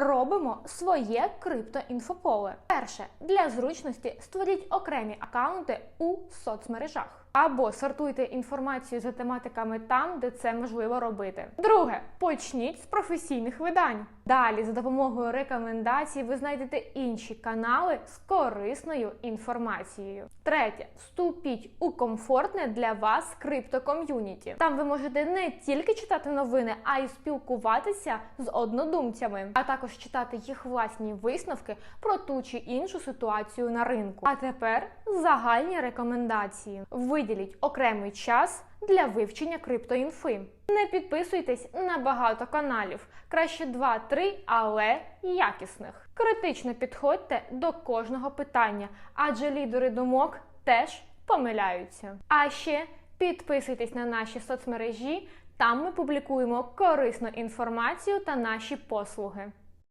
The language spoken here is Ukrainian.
робимо своє криптоінфополе. Перше, для зручності створіть окремі аккаунти у соцмережах. Або сортуйте інформацію за тематиками там, де це можливо робити. Друге, почніть з професійних видань. Далі, за допомогою рекомендацій, ви знайдете інші канали з корисною інформацією. Третє, вступіть у комфортне для вас криптоком'юніті. Там ви можете не тільки читати новини, а й спілкуватися з однодумцями, а також читати їх власні висновки про ту чи іншу ситуацію на ринку. А тепер загальні рекомендації. Виділіть окремий час для вивчення криптоінфи. Не підписуйтесь на багато каналів, краще 2-3, але якісних. Критично підходьте до кожного питання, адже лідери думок теж помиляються. А ще підписуйтесь на наші соцмережі, там ми публікуємо корисну інформацію та наші послуги.